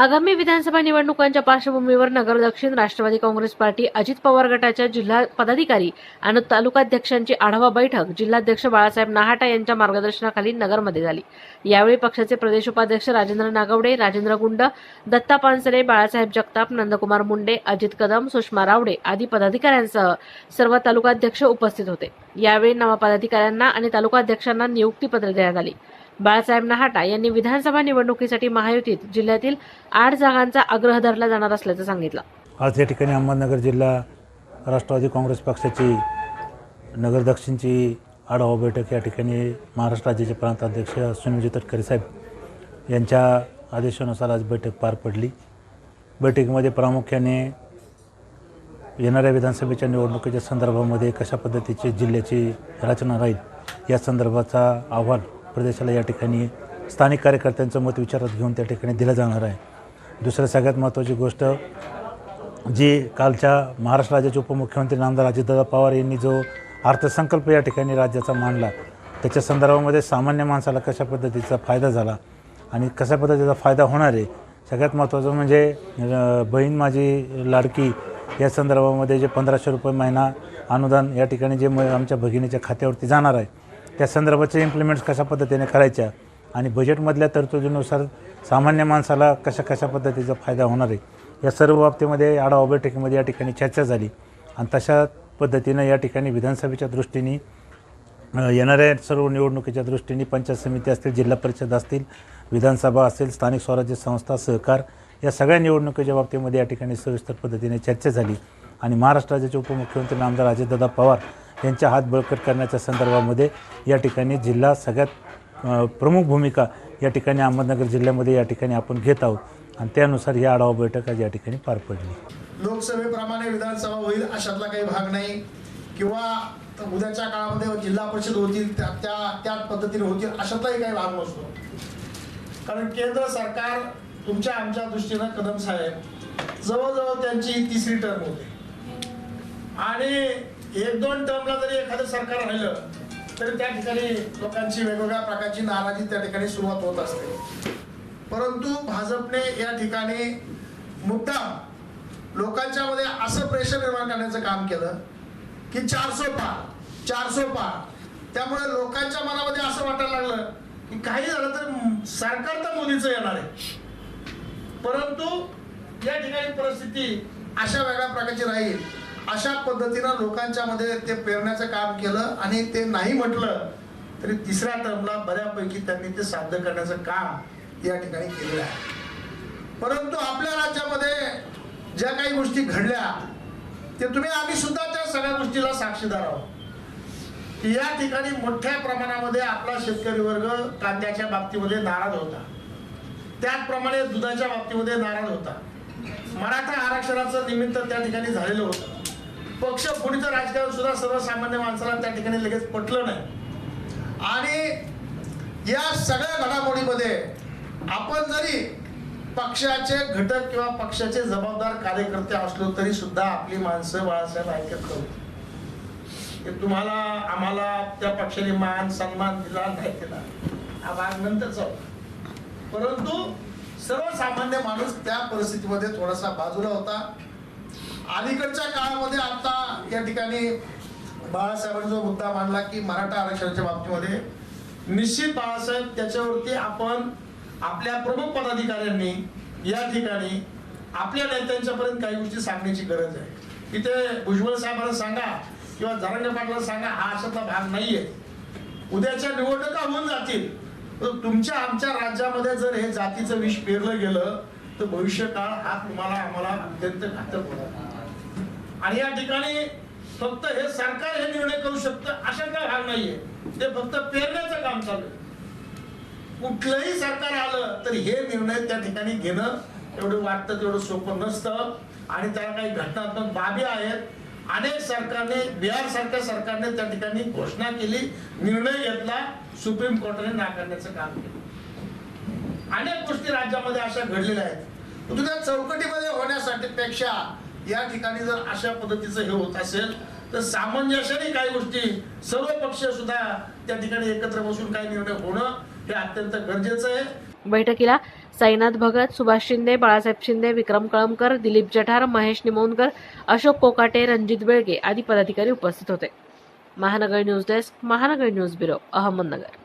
आगामी विधानसभा निवडणुकांच्या पार्श्वभूमीवर नगर दक्षिण राष्ट्रवादी काँग्रेस पार्टी अजित पवार गटाच्या जिल्हा पदाधिकारी आणि तालुकाध्यक्षांची आढावा बैठक जिल्हाध्यक्ष बाळासाहेब नाहाटा यांच्या मार्गदर्शनाखाली नगरमध्ये झाली. यावेळी पक्षाचे प्रदेश उपाध्यक्ष राजेंद्र नागवडे राजेंद्र गुंड दत्ता पानसरे बाळासाहेब जगताप नंदकुमार मुंडे अजित कदम सुषमा रावडे आदी पदाधिकाऱ्यांसह सर्व तालुकाध्यक्ष उपस्थित होते. यावेळी नवा पदाधिकाऱ्यांना आणि तालुकाध्यक्षांना नियुक्तीपत्र देण्यात आली. बाळासाहेब नहाटा यांनी विधानसभा निवडणुकीसाठी महायुतीत जिल्ह्यातील आठ जागांचा आग्रह धरला जाणार असल्याचं सांगितलं. आज या ठिकाणी अहमदनगर जिल्हा राष्ट्रवादी काँग्रेस पक्षाची नगर दक्षिणची आढावा बैठक या ठिकाणी महाराष्ट्र राज्याचे प्रांताध्यक्ष सुनीलजी तटकरे साहेब यांच्या आदेशानुसार आज बैठक पार पडली. बैठकीमध्ये प्रामुख्याने येणाऱ्या विधानसभेच्या निवडणुकीच्या संदर्भामध्ये कशा पद्धतीची जिल्ह्याची रचना राहील या संदर्भाचा अहवाल प्रदेशाला या ठिकाणी स्थानिक कार्यकर्त्यांचं मत विचारात घेऊन त्या ठिकाणी दिलं जाणार आहे. दुसरं सगळ्यात महत्त्वाची गोष्ट जी कालच्या महाराष्ट्र राज्याचे उपमुख्यमंत्री नामदार अजितदादा पवार यांनी जो अर्थसंकल्प या ठिकाणी राज्याचा मांडला त्याच्या संदर्भामध्ये सामान्य माणसाला कशा पद्धतीचा फायदा झाला आणि कशा पद्धतीचा फायदा होणार आहे सगळ्यात महत्त्वाचं म्हणजे बहीण माझी लाडकी या संदर्भामध्ये जे पंधराशे रुपये महिना अनुदान या ठिकाणी जे म आमच्या भगिनीच्या खात्यावरती जाणार आहे त्या संदर्भाचे इम्प्लिमेंट्स कशा पद्धतीने करायच्या? आणि बजेटमधल्या तरतुदीनुसार सामान्य माणसाला कशा कशा पद्धतीचा फायदा होणार आहे? या सर्व बाबतीमध्ये आढावा बैठकीमध्ये या ठिकाणी चर्चा झाली. आणि तशा पद्धतीनं या ठिकाणी विधानसभेच्या दृष्टीने येणाऱ्या सर्व निवडणुकीच्या दृष्टीने पंचायत समिती असतील जिल्हा परिषद असतील विधानसभा असेल स्थानिक स्वराज्य संस्था सहकार या सगळ्या निवडणुकीच्या बाबतीमध्ये या ठिकाणी सविस्तर पद्धतीने चर्चा झाली. आणि महाराष्ट्र राज्याचे उपमुख्यमंत्री नामदार अजितदादा पवार यांच्या हात बळकट करण्याच्या संदर्भामध्ये या ठिकाणी जिल्हा सगळ्यात प्रमुख भूमिका या ठिकाणी अहमदनगर जिल्ह्यामध्ये या ठिकाणी आपण घेत आहोत. आणि त्यानुसार ही आढावा बैठक आज या ठिकाणी पार पडली. लोकसभेप्रमाणे विधानसभा होईल अशातला काही भाग नाही. किंवा उद्याच्या काळामध्ये जिल्हा परिषद होतील त्या त्या त्याच पद्धतीने होतील अशातलाही काही भाग नसतो. कारण केंद्र सरकार तुमच्या आमच्या दृष्टीनं कदम साहेब जवळजवळ त्यांची तिसरी टर्म होते. आणि एक दोन टर्मला जरी एखादं सरकार राहिलं तरी त्या ठिकाणी लोकांची वेगवेगळ्या प्रकारची नाराजी त्या ठिकाणी सुरुवात होत असते. परंतु भाजपने या ठिकाणी मुद्दाम लोकांच्या मध्ये असं प्रेशर निर्माण करण्याचं काम केलं की चारसो पार चारसो पार. त्यामुळे लोकांच्या मनामध्ये असं वाटायला लागलं की काही झालं तर सरकार तर मोदीचं येणार आहे. परंतु या ठिकाणी परिस्थिती अशा वेगळ्या प्रकारची राहील अशा पद्धतीनं लोकांच्या मध्ये ते पेरण्याचं काम केलं आणि ते नाही म्हटलं तरी तिसऱ्या टर्मला बऱ्यापैकी त्यांनी ते साध्य करण्याचं काम या ठिकाणी केलेलं आहे. परंतु आपल्या राज्यामध्ये ज्या काही गोष्टी घडल्या ते तुम्ही आम्ही सुद्धा त्या सगळ्या गोष्टीला साक्षीदार आहोत. की या ठिकाणी मोठ्या प्रमाणामध्ये आपला शेतकरी वर्ग कांद्याच्या बाबतीमध्ये नाराज होता. त्याचप्रमाणे दुधाच्या बाबतीमध्ये नाराज होता. मराठा आरक्षणाचं निमित्त त्या ठिकाणी झालेलं होतं. पक्ष पुढीचं राजकारण सुद्धा सर्वसामान्य माणसाला त्या ठिकाणी लगेच पटलं नाही. आणि या सगळ्या घडामोडीमध्ये आपण जरी पक्षाचे घटक किंवा पक्षाचे जबाबदार कार्यकर्ते असलो तरी सुद्धा आपली माणसं बाळासाहेब ऐकत नव्हती तुम्हाला आम्हाला त्या पक्षाने मान सन्मान दिला नाही दिला हा भाग नंतरचा परंतु सर्वसामान्य माणूस त्या परिस्थितीमध्ये थोडासा बाजूला होता. अलीकडच्या काळामध्ये आता या ठिकाणी बाळासाहेबांनी जो मुद्दा मांडला की मराठा आरक्षणाच्या बाबतीमध्ये निश्चित बाळासाहेब त्याच्यावरती आपण आपल्या प्रमुख पदाधिकाऱ्यांनी या ठिकाणी आपल्या नेत्यांच्यापर्यंत काही गोष्टी सांगण्याची गरज आहे. तिथे भुजबळ साहेबांना सांगा किंवा जरांगे पाटलांना सांगा हा अशातला भाग नाहीये. उद्याच्या निवडणुका होऊन जातील. तर तुमच्या आमच्या राज्यामध्ये जर हे जातीचं विष पेरलं गेलं तर भविष्यकाळ हा तुम्हाला आम्हाला अत्यंत घातक होणार. आणि या ठिकाणी फक्त हे सरकार हे निर्णय करू शकतं काय भाग नाहीये. ते फक्त पेरण्याचं काम चालू आहे. कुठलंही सरकार आलं तर हे निर्णय त्या ठिकाणी घेणं एवढं वाटतं तेवढं सोपं नसतं. आणि त्याला काही घटनात्मक बाबी आहेत. अनेक सरकारने बिहार सारख्या सरकारने त्या ठिकाणी घोषणा केली निर्णय घेतला सुप्रीम कोर्टाने नाकारण्याचं काम केलं. अनेक गोष्टी राज्यामध्ये अशा घडलेल्या आहेत. तुझ्या चौकटीमध्ये होण्यासाठी पेक्षा या ठिकाणी जर अशा पद्धतीचं हे होत असेल तर सामंजस्याने काही गोष्टी सर्व पक्ष सुद्धा त्या ठिकाणी एकत्र बसून काही निर्णय होणं हे अत्यंत गरजेचं आहे. बैठकीला साईनाथ भगत सुभाष शिंदे बाळासाहेब शिंदे विक्रम कळमकर दिलीप जठार महेश निमोनकर अशोक कोकाटे रणजित बेळगे आदी पदाधिकारी उपस्थित होते. Mahanagar news desk Mahanagar news bureau Ahmednagar.